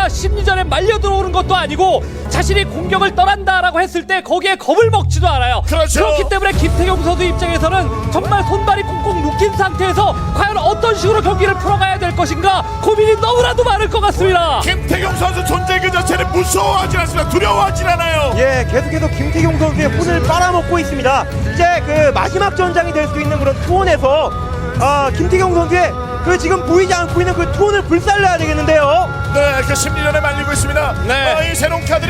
선수가 심리전에 말려 들어오는 것도 아니고 자신이 공격을 떠난다라고 했을 때 거기에 겁을 먹지도 않아요. 그렇죠. 렇기 때문에 김태경 선수 입장에서는 정말 손발이 꽁꽁 묶인 상태에서 과연 어떤 식으로 경기를 풀어가야 될 것인가 고민이 너무나도 많을 것 같습니다. 김태경 선수 존재 그 자체를 무서워하지 않습니다. 두려워하지 않아요. 예, 계속해서 김태경 선수의 혼을 빨아먹고 있습니다. 이제 그 마지막 전장이 될 수 있는 그런 투혼에서 아, 김태경 선수의 그 지금 보이지 않고 있는 그 투혼을 불살려야 되겠는데요. 네, 그 심리전에 말리고 있습니다. 네. 어, 이 새로운 카드를 거기에요.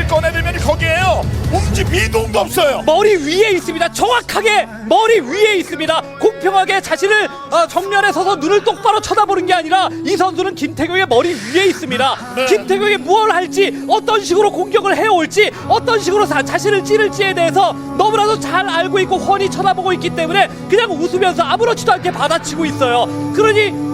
미동도 없어요. 머리 위에 있습니다. 정확하게 머리 위에 있습니다. 공평하게 자신을 어, 정면에 서서 눈을 똑바로 쳐다보는 게 아니라 이 선수는 김태경의 머리 위에 있습니다. 네. 김태경이 무엇을 할지 어떤 식으로 공격을 해올지 어떤 식으로 자, 자신을 찌를지에 대해서 너무나도 잘 알고 있고 훤히 쳐다보고 있기 때문에 그냥 웃으면서 아무렇지도 않게 받아치고 있어요. 그러니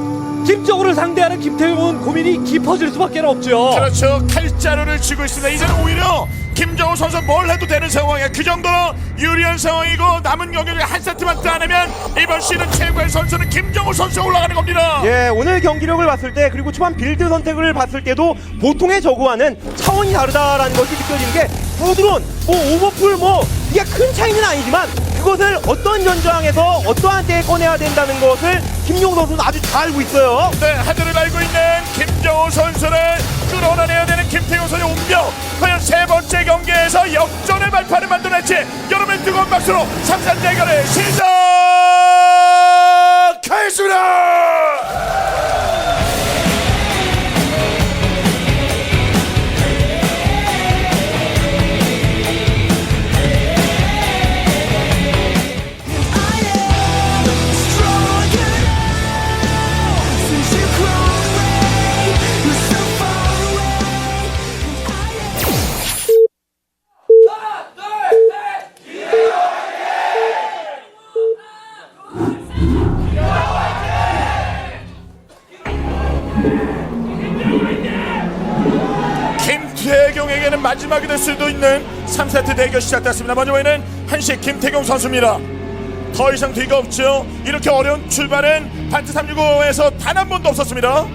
김정우를 상대하는 김태경은 고민이 깊어질 수밖에 없죠. 그렇죠. 칼자루를 쥐고 있습니다. 이제는 오히려 김정우 선수 뭘 해도 되는 상황이야. 그 정도로 유리한 상황이고 남은 경기를 한 세트만 따내면 이번 시즌 최고의 선수는 김정우 선수 올라가는 겁니다. 예, 오늘 경기력을 봤을 때 그리고 초반 빌드 선택을 봤을 때도 보통의 저구와는 차원이 다르다라는 것이 느껴지는 게 부드론, 뭐 오버풀 뭐 이게 큰 차이는 아니지만 그것을 어떤 전장에서 어떠한 때에 꺼내야 된다는 것을 김용 선수는 아주 잘 알고 있어요. 네, 하늘을 알고 있는 김정우 선수를 끌어내야 되는 김태경 선수의 운명. 과연 세 번째 경기에서 역전의 발판을 만들어낼지 여러분의 뜨거운 박수로 삼산 대결을 시작하겠습니다. 마지막이 될 수도 있는 3세트 대결 시작됐습니다. 먼저 보이는 한식 김태경 선수입니다. 더 이상 뒤가 없죠. 이렇게 어려운 출발은 반트 365에서 단 한 번도 없었습니다.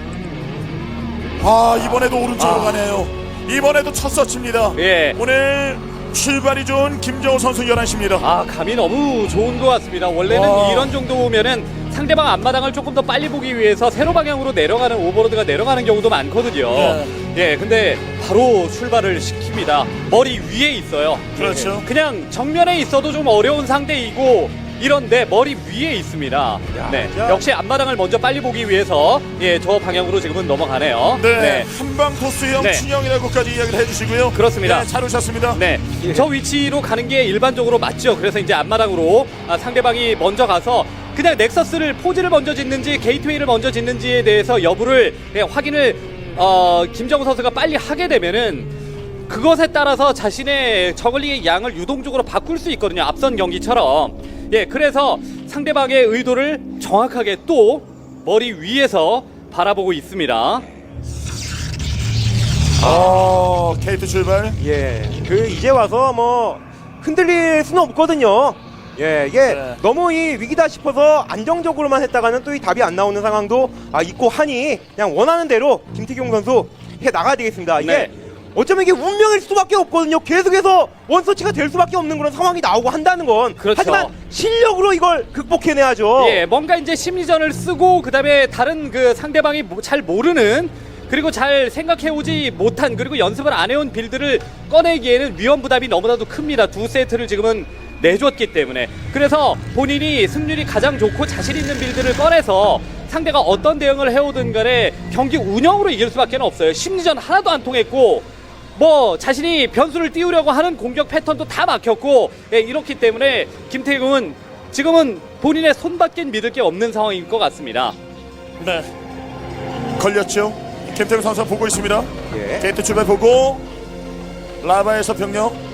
아 이번에도 오른쪽으로 가네요. 이번에도 첫 서치입니다. 예. 오늘 출발이 좋은 김정우 선수 11시입니다. 아 감이 너무 좋은 것 같습니다. 원래는 와. 이런 정도 보면은 상대방 앞마당을 조금 더 빨리 보기 위해서 세로 방향으로 내려가는 오버로드가 내려가는 경우도 많거든요. 네. 예, 근데 바로 출발을 시킵니다. 머리 위에 있어요. 그렇죠. 예, 그냥 정면에 있어도 좀 어려운 상대이고 이런데 머리 위에 있습니다. 네, 진짜. 역시 앞마당을 먼저 빨리 보기 위해서 예, 저 방향으로 지금은 넘어가네요. 네, 한방 토스형 네. 춘영이라고까지 이야기를 해주시고요. 그렇습니다. 네, 잘 오셨습니다. 네, 저 위치로 가는 게 일반적으로 맞죠. 그래서 이제 앞마당으로 아, 상대방이 먼저 가서 그냥 넥서스를 포즈를 먼저 짓는지 게이트웨이를 먼저 짓는지에 대해서 여부를 예, 확인을 어, 김정우 선수가 빨리 하게 되면은 그것에 따라서 자신의 저글링의 양을 유동적으로 바꿀 수 있거든요. 앞선 경기처럼. 예, 그래서 상대방의 의도를 정확하게 또 머리 위에서 바라보고 있습니다. 어, 케이트 출발. 예, 그 이제 와서 뭐 흔들릴 수는 없거든요. 예, 이게 네. 너무 이 위기다 싶어서 안정적으로만 했다가는 또 이 답이 안 나오는 상황도 아 있고 하니 그냥 원하는 대로 김태경 선수 해 나가야 되겠습니다. 이게 네. 어쩌면 이게 운명일 수밖에 없거든요. 계속해서 원서치가 될 수밖에 없는 그런 상황이 나오고 한다는 건 그렇죠. 하지만 실력으로 이걸 극복해내야죠. 예, 뭔가 이제 심리전을 쓰고 그다음에 다른 그 상대방이 뭐- 잘 모르는 그리고 잘 생각해 오지 못한 그리고 연습을 안 해온 빌드를 꺼내기에는 위험 부담이 너무나도 큽니다. 두 세트를 지금은 내줬기 때문에 그래서 본인이 승률이 가장 좋고 자신 있는 빌드를 꺼내서 상대가 어떤 대응을 해오든 간에 경기 운영으로 이길 수밖에 없어요. 심리전 하나도 안 통했고 뭐 자신이 변수를 띄우려고 하는 공격 패턴도 다 막혔고 예, 이렇기 때문에 김태경은 지금은 본인의 손밖엔 믿을 게 없는 상황인 것 같습니다. 네. 걸렸죠. 김태경 선수 보고 있습니다. 예. 게이트 출발 보고 라바에서 병력.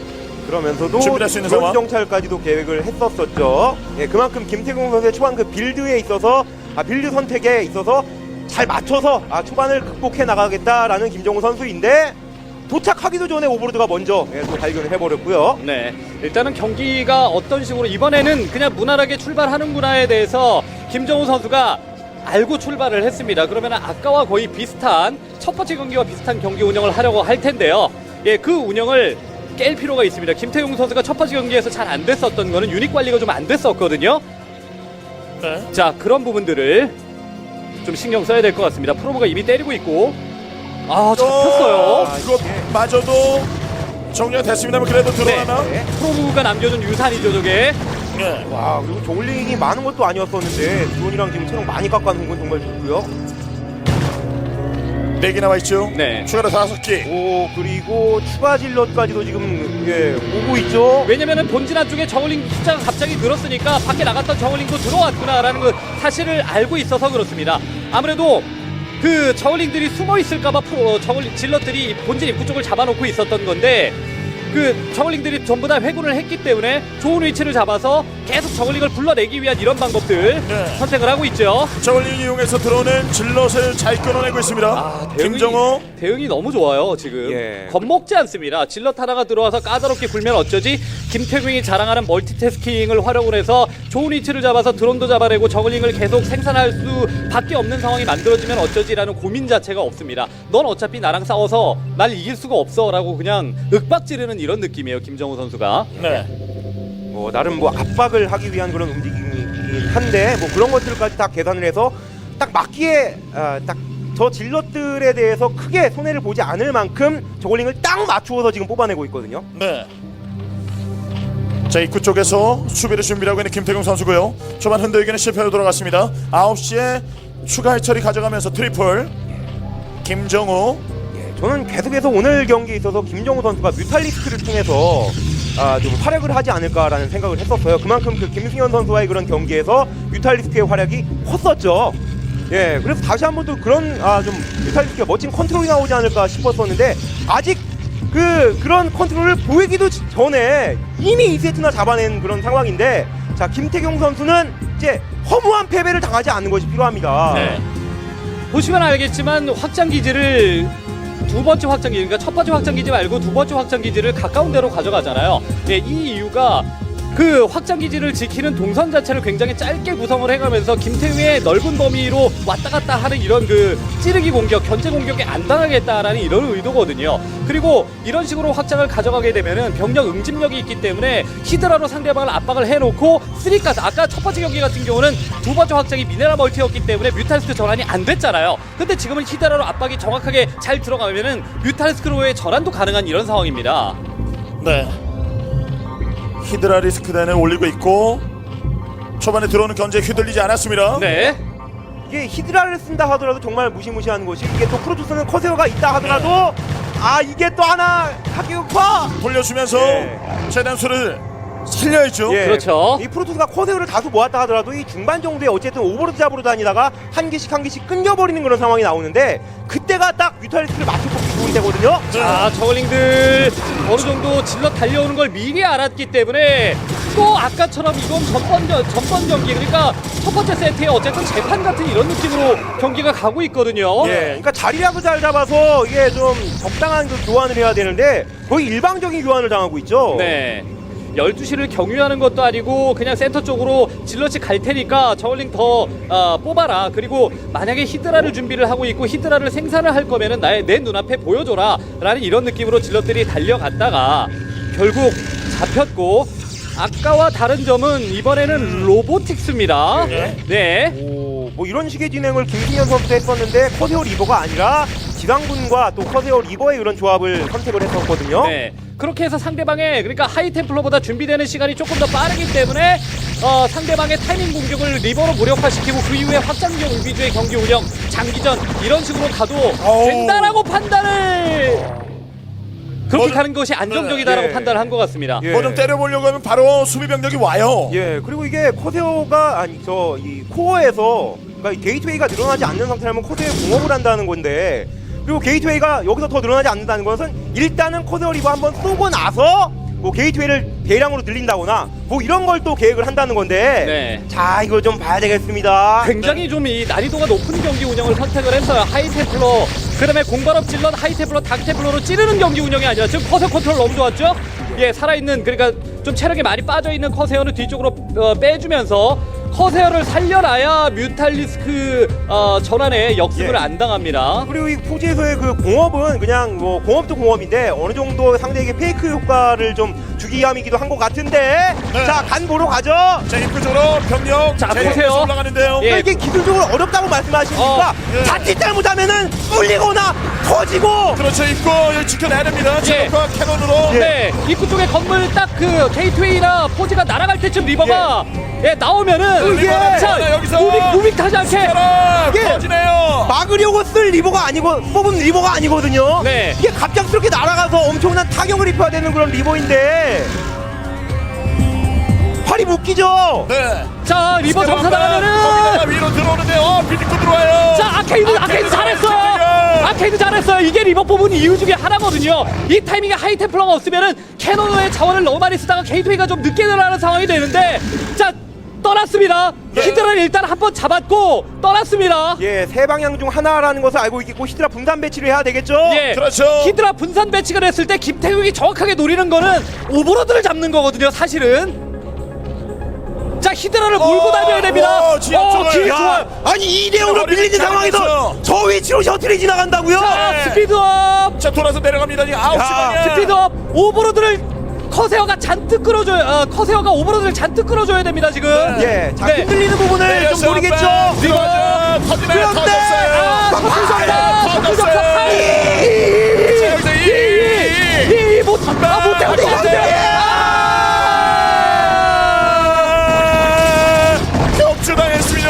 그러면서도 준비할 수 있는 상황. 정찰까지도 계획을 했었었죠. 예, 그만큼 김태경 선수의 초반 그 빌드에 있어서 아, 빌드 선택에 있어서 잘 맞춰서 아, 초반을 극복해 나가겠다라는 김정우 선수인데 도착하기도 전에 오버로드가 먼저 예, 또 발견을 해버렸고요. 네, 일단은 경기가 어떤 식으로 이번에는 그냥 무난하게 출발하는구나에 대해서 김정우 선수가 알고 출발을 했습니다. 그러면 아까와 거의 비슷한 첫 번째 경기와 비슷한 경기 운영을 하려고 할 텐데요. 예, 그 운영을 깰 필요가 있습니다. 김태용 선수가 첫 번째 경기에서 잘 안 됐었던 거는 유닛 관리가 좀 안 됐었거든요. 네. 자, 그런 부분들을 좀 신경 써야 될 것 같습니다. 프로모가 이미 때리고 있고 아, 잡혔어요. 아, 그거 이게- 마저도 정리가 됐습니다만 그래도 들어가나? 네. 프로모가 남겨준 유산이죠, 저게. 네. 와 그리고 저울링이 많은 것도 아니었었는데 드론이랑 지금 체력 많이 깎아놓은 건 정말 좋고요. 네 개 나와 있죠. 네. 추가로 다섯 개. 오 그리고 추가 질럿까지도 지금 예 오고 있죠. 왜냐면은 본진 안쪽에 저글링 숫자가 갑자기 늘었으니까 밖에 나갔던 저글링도 들어왔구나라는 그 사실을 알고 있어서 그렇습니다. 아무래도 그 저글링들이 숨어 있을까봐 프로- 저글링 질럿들이 본진 입구 쪽을 잡아놓고 있었던 건데 그 저글링들이 전부 다 회군을 했기 때문에 좋은 위치를 잡아서 계속 저글링을 불러내기 위한 이런 방법들 네. 선택을 하고 있죠. 저울링 이용해서 들어오는 질럿을 잘 끊어내고 있습니다. 아, 대응이, 김정호. 대응이 너무 좋아요 지금 예. 겁먹지 않습니다 질럿 하나가 들어와서 까다롭게 굴면 어쩌지 김태균이 자랑하는 멀티태스킹을 활용을 해서 좋은 위치를 잡아서 드론도 잡아내고 저글링을 계속 생산할 수밖에 없는 상황이 만들어지면 어쩌지라는 고민 자체가 없습니다 넌 어차피 나랑 싸워서 날 이길 수가 없어 라고 그냥 윽박지르는 이런 느낌이에요 김정우 선수가 네. 뭐 나름 뭐 압박을 하기 위한 그런 움직임이긴 한데 뭐 그런 것들까지 다 계산을 해서 딱 맞기에 아, 딱저 질럿들에 대해서 크게 손해를 보지 않을 만큼 저글링을 딱 맞추어서 지금 뽑아내고 있거든요. 네. 자 입구 쪽에서 수비를 준비하고 있는 김태경 선수고요. 초반 흔들기는 실패로 돌아갔습니다. 9시에 추가 해처리 가져가면서 트리플. 김정우. 예, 저는 계속해서 오늘 경기에 있어서 김정우 선수가 뮤탈리스크를 통해서 아, 좀 활약을 하지 않을까라는 생각을 했었어요. 그만큼 그 김승현 선수와의 그런 경기에서 뮤탈리스크의 활약이 컸었죠. 예, 그래서 다시 한번 또 그런 아, 좀 뮤탈리스크의 멋진 컨트롤이 나오지 않을까 싶었었는데 아직 그 그런 컨트롤을 보이기도 지- 전에 이미 2세트나 잡아낸 그런 상황인데 자 김태경 선수는 이제 허무한 패배를 당하지 않는 것이 필요합니다. 네. 보시면 알겠지만 확장 기지를 두 번째 확장 기지, 그러니까 첫 번째 확장 기지 말고 두 번째 확장 기지를 가까운 데로 가져가잖아요. 네, 이 이유가 그 확장 기지를 지키는 동선 자체를 굉장히 짧게 구성을 해가면서 김태우의 넓은 범위로 왔다 갔다 하는 이런 그 찌르기 공격, 견제 공격에 안 당하겠다라는 이런 의도거든요. 그리고 이런 식으로 확장을 가져가게 되면은 병력 응집력이 있기 때문에 히드라로 상대방을 압박을 해놓고 쓰리가스 아까 첫 번째 경기 같은 경우는 두 번째 확장이 미네랄 멀티였기 때문에 뮤탈스크 전환이 안 됐잖아요. 근데 지금은 히드라로 압박이 정확하게 잘 들어가면은 뮤탈스크로의 전환도 가능한 이런 상황입니다. 네. 히드라 리스크단을 올리고 있고 초반에 들어오는 견제 휘둘리지 않았습니다. 네. 이게 히드라를 쓴다 하더라도 정말 무시무시한 것이 이게 또 프로토스는 커세어가 있다 하더라도 아 이게 또 하나 가격파 돌려주면서 네. 최단 수를 살려야죠. 예. 그렇죠. 이 프로토스가 커세어를 다수 모았다 하더라도 이 중반 정도에 어쨌든 오버로드 잡으러 다니다가 한 개씩 한 개씩 끊겨버리는 그런 상황이 나오는데 그때가 딱 뮤탈리스트를 맞춰 뽑기 좋은 때거든요 자, 저글링들 어느 정도 질러 달려오는 걸 미리 알았기 때문에 또 아까처럼 이건 전번 전- 전번 경기 그러니까 첫 번째 세트에 어쨌든 재판 같은 이런 느낌으로 경기가 가고 있거든요. 예, 그러니까 자리라고 잘 잡아서 이게 좀 적당한 그 교환을 해야 되는데 거의 일방적인 교환을 당하고 있죠 네. 12시를 경유하는 것도 아니고 그냥 센터 쪽으로 질럿이 갈 테니까 저울링 더 아, 뽑아라. 그리고 만약에 히드라를 준비를 하고 있고 히드라를 생산을 할 거면은 나의 내 눈앞에 보여줘라. 라는 이런 느낌으로 질럿들이 달려갔다가 결국 잡혔고 아까와 다른 점은 이번에는 로보틱스입니다. 네. 네. 오, 뭐 이런 식의 진행을 김승현 선수도 했었는데 커세어 리버가 아니라 지상군과 또 커세어 리버의 이런 조합을 선택을 했었거든요. 네. 그렇게 해서 상대방의 그러니까 하이템플러보다 준비되는 시간이 조금 더 빠르기 때문에 어, 상대방의 타이밍 공격을 리버로 무력화시키고 그 이후에 확장경 위주의 경기 운영 장기전 이런 식으로 가도. 된다라고 판단을 그렇게 뭐- 가는 것이 안정적이다라고 예. 판단을 한 것 같습니다. 예. 뭐좀 때려보려고 하면 바로 수비 병력이 와요. 예, 그리고 이게 커세어가 아니 저 이 코어에서 그러니까 이 게이트웨이가 늘어나지 않는 상태라면 커세어에 공업을 한다는 건데 그리고 게이트웨이가 여기서 더 늘어나지 않는다는 것은 일단은 커세어 리버 한번 쏘고 나서 뭐 게이트웨이를 대량으로 늘린다거나 뭐 이런 걸 또 계획을 한다는 건데 네. 자 이거 좀 봐야 되겠습니다. 굉장히 좀 이 난이도가 높은 경기 운영을 선택을 했어요. 하이테플러, 그다음에 공발업 질럿 하이테플러, 닥테플러로 찌르는 경기 운영이 아니라 지금 커세 컨트롤 너무 좋았죠? 예, 살아있는 그러니까 좀 체력이 많이 빠져 있는 커세어는 뒤쪽으로 어, 빼주면서 커세어를 살려놔야 뮤탈리스크 어, 전환에 역습을 예. 안 당합니다. 그리고 이 포지에서의 그 공업은 그냥 뭐 공업도 공업인데 어느 정도 상대에게 페이크 효과를 좀 주기 위함이기도 한 것 같은데 네. 자간 보러 가죠. 자 입구 쪽으로 병력 자, 보세요. 올라가는데요. 예. 이게 기술적으로 어렵다고 말씀하시니까 어, 예. 자칫 잘못하면은 뚫리거나 터지고 그렇죠 입구 여기 지켜내야 됩니다. 예. 지금과 캐논으로. 네, 입구 쪽에 건물 딱 그 게이트웨이나 포지가 날아갈 때쯤 리버가 예, 나오면은 이게 자, 여기서 무빙 무빙 타지 않게 캐논 이게 터지네요. 막으려고 쓸 리버가 아니고 뽑은 리버가 아니거든요. 네. 이게 갑작스럽게 날아가서 엄청난 타격을 입혀야 되는 그런 리버인데 팔이 묶이죠. 네. 자 리버 점사 거기다가 나가면은 위로 들어오는데요. 어, 비집고 들어와요. 자 아케이드 아케이드 잘했어요. 아케이드 잘했어요. 이게 리버 뽑은 이유 중에 하나거든요. 이 타이밍에 하이템플러가 없으면은 캐논의 자원을 너무 많이 쓰다가 게이트웨이가 좀 늦게 들어가는 상황이 되는데 자 떠났습니다. 네. 히드라를 일단 한 번 잡았고 떠났습니다. 예, 세 방향 중 하나라는 것을 알고 있겠고 히드라 분산 배치를 해야 되겠죠. 예. 그렇죠. 히드라 분산 배치가 됐을 때 김태국이 정확하게 노리는 거는 오버로드를 잡는 거거든요, 사실은. 자, 히드라를 몰고 어, 다녀야 됩니다. 어, 지하 쪽을. 길 야, 좋아요. 아니 2대 0으로 머리를 밀리는 상황에서. 저 위치로 셔틀이 지나간다고요? 자, 네. 스피드업, 자 돌아서 내려갑니다. 지금 아홉 야, 시간이야. 스피드업, 오버로드를 커세어가 잔뜩 끌어줘야, 어, 커세어가 오버로드를 잔뜩 끌어줘야 됩니다, 지금. 예, 자 네. 흔들리는 부분을 좀 노리겠죠. 리버. 그런데, 터졌어요. 아, 터졌어요. 파이! 자, 여기서 이, 이, 이. 이, 이, 못, 아, 못해, 못해, 못해. 격추당했습니다.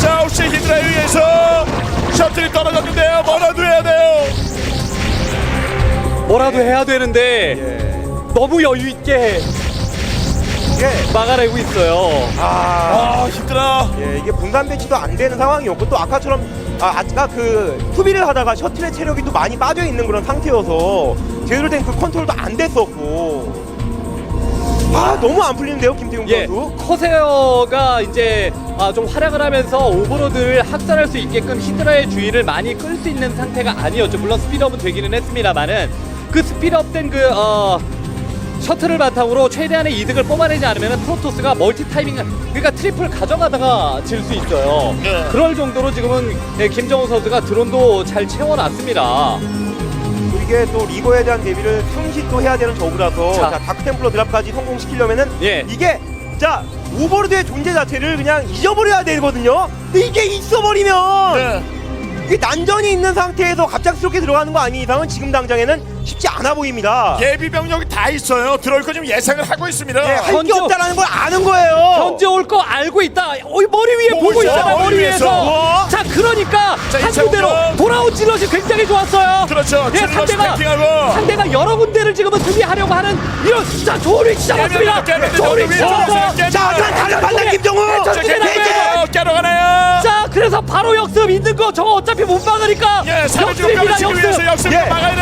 자, 혹시 히드라에 의해서 셔틀이 떨어졌는데요. 뭐라도 해야 돼요. 뭐라도 해야 되는데, 예. 너무 여유 있게 예. 막아내고 있어요. 아, 아, 히드라. 예, 이게 분산 배치도 안 되는 상황이었고 또 아까처럼 아, 아까 그 수비를 하다가 셔틀의 체력이 또 많이 빠져 있는 그런 상태여서 제대로 된 그 컨트롤도 안 됐었고 아 너무 안 풀리는데요 김태용 예, 선수 커세어가 이제 아, 좀 활약을 하면서 오버로드를 학살할 수 있게끔 히드라의 주의를 많이 끌 수 있는 상태가 아니었죠. 물론 스피드업은 되기는 했습니다만은 그 스피드업된 그 어, 셔틀을 바탕으로 최대한의 이득을 뽑아내지 않으면 프로토스가 멀티 타이밍 그러니까 트리플 가져가다가 질 수 있어요. 네. 그럴 정도로 지금은 예, 김정우 선수가 드론도 잘 채워놨습니다. 또 이게 또 리거에 대한 대비를 상시 또 해야 되는 저우라서 자. 자, 다크템플러 드랍까지 성공시키려면은 예. 이게 자 오버로드의 존재 자체를 그냥 잊어버려야 되거든요 근데 이게 있어버리면 네. 이게 난전이 있는 상태에서 갑작스럽게 들어가는 거 아닌 이상은 지금 당장에는 쉽지 않아 보입니다 예비 병력이 다 있어요. 들어올 거 지금 예상을 하고 있습니다. 예, 할게 현재- 없다라는 걸 아는 거예요 현재 올거 알고 있다. 어 이 머리 위에 보고 보고 있어, 있잖아 머리 머리 위에서. 위에서. 뭐? 자 그러니까 자, 한 이창훈 군데로 선. 돌아온 질럿이 굉장히 좋았어요. 그렇죠. 예, 질럿 상대가 스태킹하고. 상대가 여러 군데를 지금은 수비하려고 하는 이런 자. 깨면 돼, 깨면 위치 돼, 잡았어요. 깨면 돼. 자, 자, 다른 판단 김정우! 자, 깨- 깨러 가나요? 자 그래서 바로 역습 있는 거 저거 어차피 못 막으니까 예, 역습입니다 지금 위해서 역습. 예. 막아야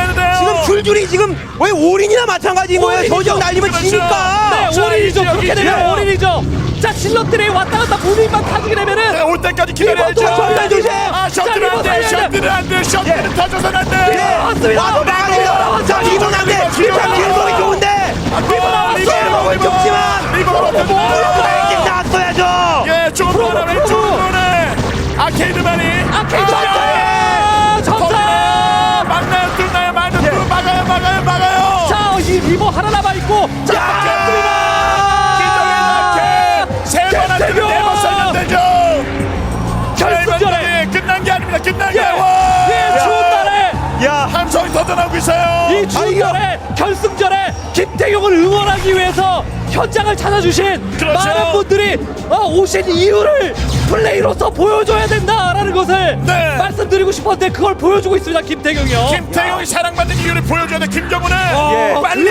줄줄이 지금 왜 올인이나 마찬가지인 거예요 올인이죠. 저정 날리면 그렇죠. 지니까 네 자, 올인이죠 그렇게 여기 되면 있죠. 올인이죠. 자 질럿들이 왔다 갔다 무빙만 타주게 네, 되면은 올 때까지 기다려야죠. 리버 또 셔틀 조심. 아, 자, 셔틀은 리버 안 돼. 돼. 셔틀은 안 돼. 셔틀은 예. 터져서는 안 돼. 예. 맞습니다. 와서 막아내요 자 리본 안 돼 일단 길목이 좋은데 리버 나왔어. 길목은 좋지만 리버가 오버로드 랭킹 나왔어야죠 예, 더 하나 왼쪽으로 보내. 아케이드만이. 아케이드 아, 하나 남아 있고, 자, 막았습니다. 세번 한테 김태경! 네번 쏘면 되죠. 결승전에 끝난 게 아닙니다. 끝난 게. 예, 와. 예, 추운 날에 야 함성이 터져나오고 있어요. 이 추운 날에 결승전에 김태경을 응원하기 위해서 현장을 찾아주신 그렇죠. 많은 분들이 어, 오신 이유를 플레이로서 보여줘야 된다라는 것을 네. 말씀드리고 싶었는데 그걸 보여주고 있습니다, 김태경이요. 김태형이 사랑받는 이유를 보여줘야 돼. 김정우는 예.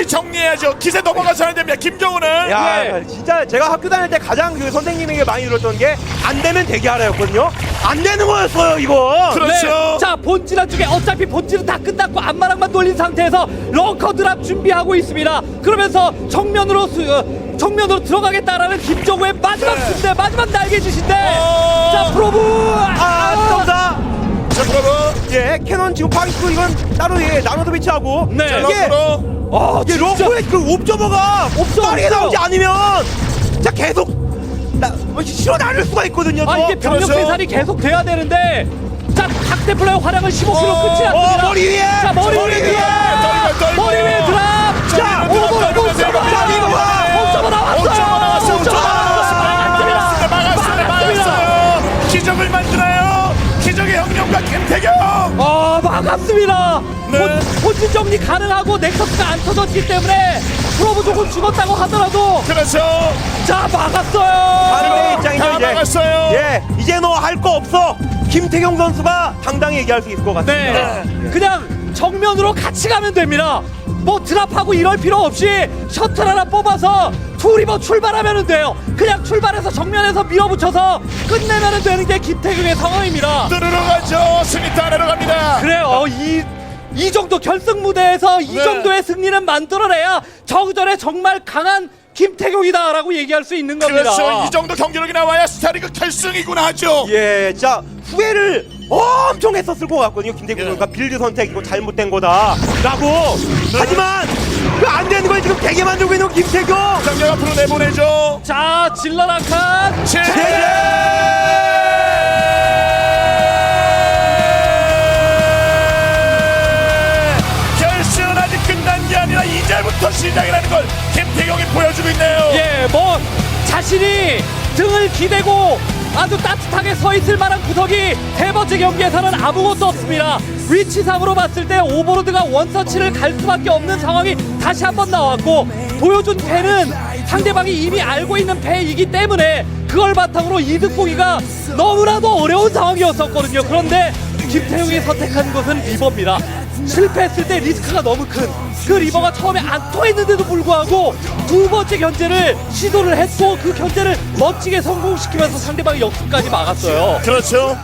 빨리 정리해야죠. 기세 넘어가서 안 됩니다. 김정우는. 야, 예. 진짜 제가 학교 다닐 때 가장 그 선생님에게 많이 들었던 게 안 되면 되게 하라였거든요. 안 되는 거였어요, 이거. 그렇죠. 네. 자 본질한 쪽에 어차피 본질은 다 끝났고 앞마당만 돌린 상태에서 런커 드랍 준비하고 있습니다. 그러면서 정면으로 수, 어, 정면으로 들어가겠다라는 김정우의 마지막 네. 순대 마지막 날개짓인데 어. 자 프로브 아, 점사. 자, 그러면 예, 캐논 지금 파기시고 이건 따로 예, 나눠서 배치하고. 네. 자, 이게 럭으로. 아 이게 진짜 러프의 그 옵저버가 옵저버 빠르게 없어요. 나오지 않으면 자 계속 나, 어, 실어 나를 수가 있거든요. 아 또. 이게 병력 그렇죠. 생산이 계속 돼야 되는데 자 각대플라의 활약을 15kg 어, 끝이 어, 났습니다. 머리 위에! 자 머리, 머리 위에 위에! 드랍 떨고, 떨고. 머리 위에 드랍 자, 자 떨고, 오버 떨고, 옥저버 떨고, 자, 이거 봐. 옥저버 나왔어요 옥저버 나왔어요. 옥저버 막았습니다. 막았습니다. 막았어요. 기적을 만 태경. 아 막았습니다. 네. 본, 본진 정리 가능하고 넥서스가 안 터졌기 때문에 프로브 조금 죽었다고 하더라도 그렇죠. 자 막았어요. 반대 입장이죠 다 이제. 막았어요. 예, 이제 너 할 거 없어. 김태경 선수가 당당히 얘기할 수 있을 것 같습니다. 네. 그냥 정면으로 같이 가면 됩니다. 뭐 드랍하고 이럴 필요 없이 셔틀 하나 뽑아서 투리버 출발하면 돼요. 그냥 출발해서 정면에서 밀어붙여서 끝내면 되는 게 김태균의 상황입니다. 뚜루루 가죠. 승리 따내러 갑니다. 그래요. 이, 이 정도 결승 무대에서 이 네. 정도의 승리는 만들어내야 정전에 정말 강한 김태경이다라고 얘기할 수 있는 겁니다. 그렇죠. 이 정도 경기력이 나와야 스타리그 결승이구나 하죠. 예, 자 후회를 엄청 했었을 것 같거든요. 김태균 예. 선수가 빌드 선택 이거 잘못된 거다라고. 하지만 그 안 되는 걸 지금 되게 만들고 있는 김태경. 장경 앞으로 내보내죠. 자, 질러라칸. 결승은 아직 끝난 게 아니라 이제부터 시작이라는 걸 김태경이 보여주고 있네요. 예, 뭐 자신이 등을 기대고 아주 따뜻하게 서 있을 만한 구석이 세 번째 경기에서는 아무것도 없습니다. 위치상으로 봤을 때 오버로드가 원서치를 갈 수밖에 없는 상황이 다시 한번 나왔고 보여준 패는 상대방이 이미 알고 있는 패이기 때문에 그걸 바탕으로 이득 보기가 너무나도 어려운 상황이었었거든요. 그런데 김태웅이 선택한 것은 리버입니다. 실패했을 때 리스크가 너무 큰 그 리버가 처음에 안 통했는데도 불구하고 두 번째 견제를 시도를 했고 그 견제를 멋지게 성공시키면서 상대방의 역습까지 막았어요. 그렇죠.